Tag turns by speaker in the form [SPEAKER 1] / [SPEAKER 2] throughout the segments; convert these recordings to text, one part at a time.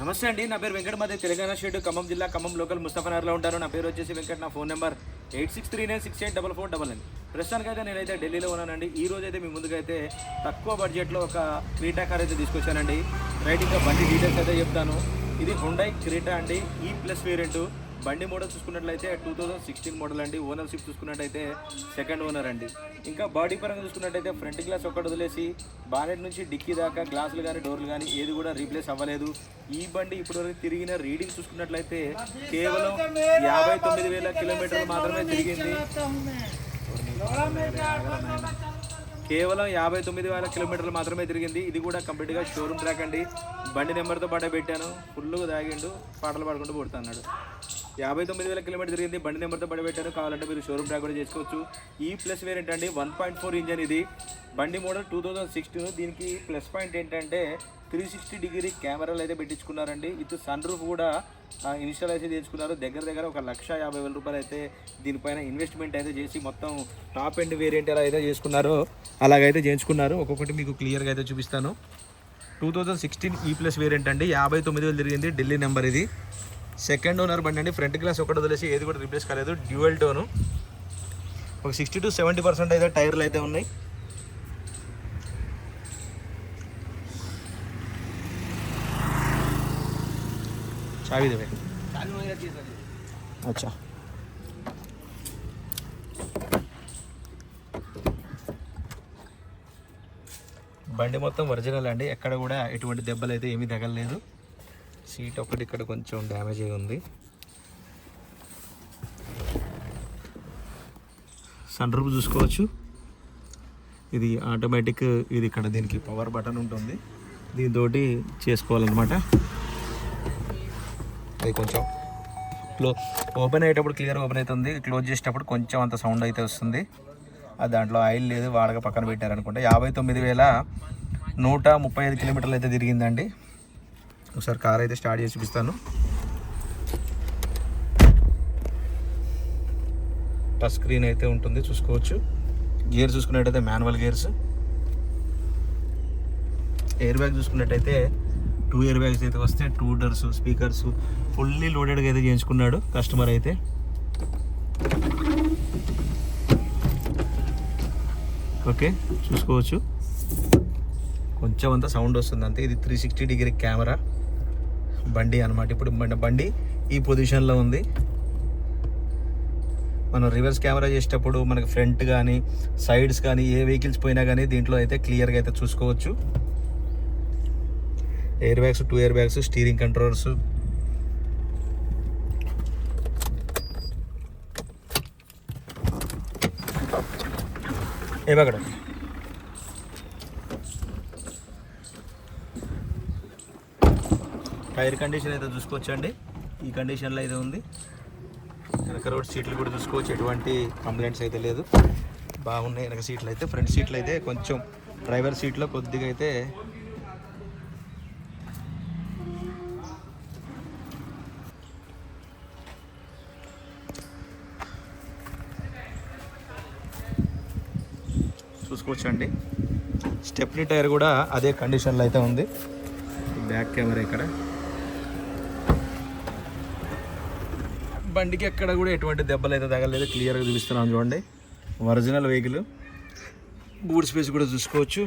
[SPEAKER 1] నమస్తే అండి నా పేరు వెంకట మాదే తెలంగాణ స్టేట్ ఖమ్మం జిల్లా ఖమ్మం లోకల్ ముస్తఫనగర్లో ఉంటాను నా పేరు వచ్చేసి వెంకట నా phone number eight six three nine six eight double four double nine. ప్రస్తుతానికైతే నేనైతే ఢిల్లీలో ఉన్నానండి. ఈ రోజు అయితే మీ ముందుకైతే తక్కువ బడ్జెట్లో ఒక క్రీటా కార్ అయితే తీసుకొచ్చానండి. రైట్ ఇంకా బండి డీటెయిల్స్ అయితే చెప్తాను. ఇది హుండై క్రీటా అండి. ఈ ప్లస్ వేరియంట్ బండి మోడల్ చూసుకున్నట్లయితే టూ థౌజండ్ సిక్స్టీన్ మోడల్ అండి. ఓనర్షిప్ చూసుకున్నట్టయితే సెకండ్ ఓనర్ అండి. ఇంకా బాడీ పరంగా చూసుకున్నట్టయితే ఫ్రంట్ గ్లాస్ ఒకటి వదిలేసి బానెట్ నుంచి డిక్కీ దాకా గ్లాసులు కానీ డోర్లు కానీ ఏది కూడా రీప్లేస్ అవ్వలేదు. ఈ బండి ఇప్పటివరకు తిరిగిన రీడింగ్ చూసుకున్నట్లయితే కేవలం యాభై తొమ్మిది వేల కిలోమీటర్లు మాత్రమే తిరిగింది. కేవలం యాభై తొమ్మిది వేల కిలోమీటర్లు మాత్రమే తిరిగింది. ఇది కూడా కంప్లీట్గా షోరూమ్ ట్రాక్ అండి. బండి నెంబర్తో పాటే పెట్టాను. ఫుల్గా తాగిండు పాటలు పాడుకుంటూ పుడుతున్నాడు యాభై తొమ్మిది వేల కిలోమీటర్ తిరిగింది బండి నెంబర్తో పడి కావాలంటే మీరు షోరూమ్ ట్రాక్ కూడా చేసుకోవచ్చు. ఈ ప్లస్ వేరియంట్ అండి. వన్ పాయింట్ ఫోర్ ఇంజన్ ఇది. బండి మోడల్ టూ థౌజండ్ సిక్స్టీన్. దీనికి ప్లస్ పాయింట్ ఏంటంటే త్రీ సిక్స్టీ డిగ్రీ కెమెరాలు అయితే పెట్టించుకున్నారండి. విత్ సన్ రూఫ్ కూడా ఇన్స్టాల్ అయితే చేసుకున్నారు దగ్గర దగ్గర ఒక లక్ష యాభై వేల రూపాయలు అయితే దీనిపైన ఇన్వెస్ట్మెంట్ అయితే చేసి మొత్తం టాప్ ఎండ్ వేరియంట్ ఎలా అయితే చేసుకున్నారో అలాగైతే చేయించుకున్నారు. ఒక్కొక్కటి మీకు క్లియర్గా అయితే చూపిస్తాను. టూ థౌజండ్ సిక్స్టీన్ ఈ ప్లస్ వేరియంట్ అండి. యాభై తొమ్మిది వేలు తిరిగింది ఢిల్లీ నెంబర్ ఇది. సెకండ్ ఓనర్ బండి అండి. ఫ్రంట్ గ్లాస్ ఒకటి వదిలేసి ఏది కూడా రిప్లేస్ కాలేదు. డ్యూయల్ టోను ఒక సిక్స్టీ టు సెవెంటీ పర్సెంట్ అయితే టైర్లు అయితే ఉన్నాయి. అచ్చా. బండి మొత్తం ఒరిజినల్ అండి. ఎక్కడ కూడా ఎటువంటి దెబ్బలు అయితే ఏమీ తగలలేదు. సీట్ ఒకటి ఇక్కడ కొంచెం డ్యామేజ్ అయి ఉంది. సన్ రూప్ చూసుకోవచ్చు. ఇది ఆటోమేటిక్ ఇది ఇక్కడ దీనికి పవర్ బటన్ ఉంటుంది. దీంతోటి చేసుకోవాలన్నమాట. అది కొంచెం క్లో ఓపెన్ అయ్యేటప్పుడు క్లియర్ ఓపెన్ అవుతుంది. క్లోజ్ చేసేటప్పుడు కొంచెం అంత సౌండ్ అయితే వస్తుంది. అది దాంట్లో ఆయిల్ లేదు వాడక పక్కన పెట్టారనుకుంటే. యాభై తొమ్మిది వేల నూట ముప్పై ఐదు కిలోమీటర్లు అయితే తిరిగిందండి. ఒకసారి కార్ అయితే స్టార్ట్ చేసి చూపిస్తాను. టచ్ స్క్రీన్ అయితే ఉంటుంది చూసుకోవచ్చు. గేర్ చూసుకున్నట్టయితే మాన్యువల్ గేర్స్. ఎయిర్ బ్యాగ్ చూసుకున్నట్టయితే టూ ఇయర్ బ్యాగ్స్ అయితే వస్తే టూ డర్స్ స్పీకర్స్ ఫుల్లీ లోడెడ్గా అయితే చేయించుకున్నాడు కస్టమర్ అయితే. ఓకే చూసుకోవచ్చు. కొంచెం అంత సౌండ్ వస్తుంది అంతే. ఇది త్రీ సిక్స్టీ డిగ్రీ కెమెరా. బండి అనమాట ఇప్పుడు మన బండి ఈ పొజిషన్లో ఉంది. మనం రివర్స్ కెమెరా చేసేటప్పుడు మనకి ఫ్రంట్ కానీ సైడ్స్ కానీ ఏ వెహికల్స్ పోయినా కానీ దీంట్లో అయితే క్లియర్గా అయితే చూసుకోవచ్చు. Airbags two airbags steering controls ఏ టైర్ కండిషన్ అయితే చూసుకోవచ్చండి. ఈ కండిషన్లో అయితే ఉంది. వెనక రోడ్ సీట్లు కూడా చూసుకోవచ్చు. ఎటువంటి కంప్లైంట్స్ అయితే లేదు. బాగున్నాయి. వెనక సీట్లు అయితే ఫ్రంట్ సీట్లు అయితే కొంచెం డ్రైవర్ సీట్లో కొద్దిగా అయితే చూసుకోవచ్చండి. స్టెప్నీ టైర్ కూడా అదే కండిషన్లో అయితే ఉంది. బ్యాక్ కెమెరా ఇక్కడ. బండికి ఎక్కడ కూడా ఎటువంటి దెబ్బలు అయితే తగలేదు క్లియర్గా చూపిస్తున్నాను చూడండి. Original vehicle. బూట్ స్పేస్ కూడా చూసుకోవచ్చు.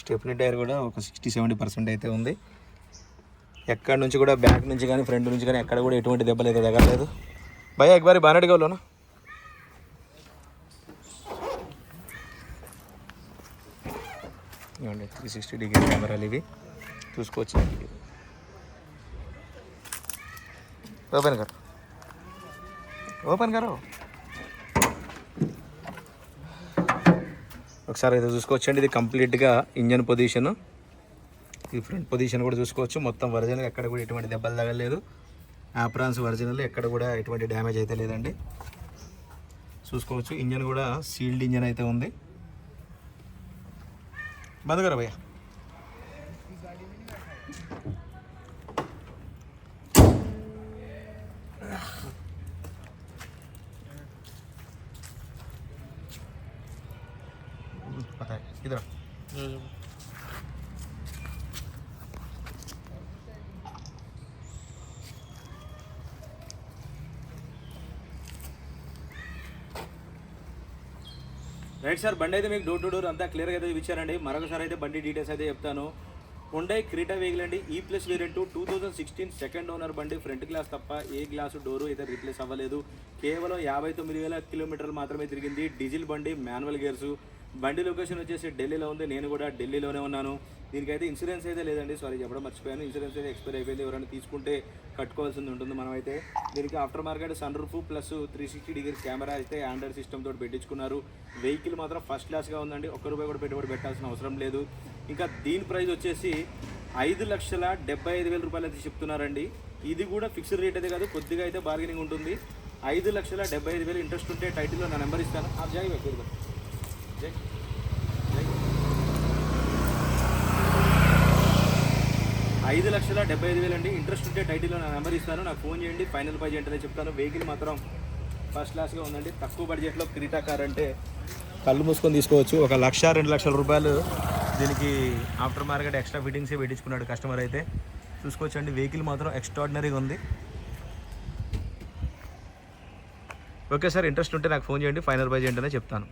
[SPEAKER 1] స్టెప్నీ టైర్ కూడా ఒక సిక్స్టీ సెవెంటీ పర్సెంట్ అయితే ఉంది. ఎక్కడ నుంచి కూడా బ్యాక్ నుంచి కానీ ఫ్రంట్ నుంచి కానీ ఎక్కడ కూడా ఎటువంటి దెబ్బలు అయితే తగలేదు. భయ ఎక్బారి బాగా అడగలోనా త్రీ సిక్స్టీ డిగ్రీ కెమెరాలు ఇవి. చూసుకోవచ్చు. ఓపెన్ గారు ఓపెన్ గారు ఒకసారి అయితే చూసుకోవచ్చండి. ఇది కంప్లీట్గా ఇంజన్ పొజిషన్. ఈ ఫ్రంట్ పొజిషన్ కూడా చూసుకోవచ్చు. మొత్తం ఒరిజినల్ ఎక్కడ కూడా ఎటువంటి దెబ్బలు తగలేదు ఆప్రాన్స్ ఒరిజినల్ ఎక్కడ కూడా ఎటువంటి డ్యామేజ్ అయితే లేదండి. చూసుకోవచ్చు. ఇంజన్ కూడా సీల్డ్ ఇంజన్ అయితే ఉంది. బంద్ కరా భయ్యా. पता है इधर రైట్ సార్ బండి అయితే మీకు డోర్ టు డోర్ అంతా క్లియర్గా అయితే చూపించానండి మరొకసారి అయితే బండి డీటెయిల్స్ అయితే చెప్తాను హుండై క్రీటా వెహికల్ అండి ఈ plus variant two thousand sixteen second owner బండి ఫ్రంట్ గ్లాస్ తప్ప ఏ గ్లాసు డోరు అయితే రీప్లేస్ అవ్వలేదు. కేవలం యాభై తొమ్మిది వేల కిలోమీటర్లు మాత్రమే తిరిగింది డీజిల్ బండి మాన్యువల్ గేర్స్ బండి లొకేషన్ వచ్చేసి ఢిల్లీలో ఉంది. నేను కూడా ఢిల్లీలోనే ఉన్నాను. దీనికైతే ఇన్సూరెన్స్ అయితే లేదండి. సారీ చెప్పడం మర్చిపోయాను. ఇన్సూరెన్స్ అయితే ఎక్స్పైర్ అయిపోయింది. ఎవరైనా తీసుకుంటే కట్టుకోవాల్సింది ఉంటుంది మనం అయితే దీనికి aftermarket sunroof plus three sixty degree camera అయితే ఆండ్రాయిడ్ సిస్టమ్ తోటి పెట్టించుకున్నారు. వెహికల్ మాత్రం ఫస్ట్ క్లాస్గా ఉందండి. ఒక్క రూపాయి కూడా పెట్టుబడి పెట్టాల్సిన అవసరం లేదు. ఇంకా దీని ప్రైస్ వచ్చేసి ఐదు లక్షల డెబ్బై ఐదు వేల రూపాయలు అయితే చెప్తున్నారండి. ఇది కూడా ఫిక్స్డ్ రేట్ అయితే కాదు. కొద్దిగా అయితే బార్గెనింగ్ ఉంటుంది. ఐదు లక్షల డెబ్బై ఐదు వేలు ఇంట్రెస్ట్ ఉంటే టైటిల్లో నా నెంబర్ ఇస్తాను. ఆ జాయి ఐదు లక్షల డెబ్బై ఐదు వేలు అండి ఇంట్రెస్ట్ ఉంటే టైటిల్లో నా నెంబర్ ఇస్తాను. నాకు ఫోన్ చేయండి. ఫైనల్ ప్రైజ్ ఏంటనే చెప్తాను. వెహికల్ మాత్రం ఫస్ట్ క్లాస్గా ఉందండి. తక్కువ బడ్జెట్లో క్రీటా కార్ అంటే కళ్ళు మూసుకొని తీసుకోవచ్చు. ఒక లక్ష రెండు లక్షల రూపాయలు దీనికి ఆఫ్టర్ మార్కెట్ ఎక్స్ట్రా ఫిట్టింగ్సే పెట్టించుకున్నాడు కస్టమర్ అయితే. చూసుకోవచ్చండి. వెహికల్ మాత్రం ఎక్స్ట్రాడినరీగా ఉంది. ఓకే సార్ ఇంట్రెస్ట్ ఉంటే నాకు ఫోన్ చేయండి. ఫైనల్ ప్రైజ్ ఏంటనే చెప్తాను.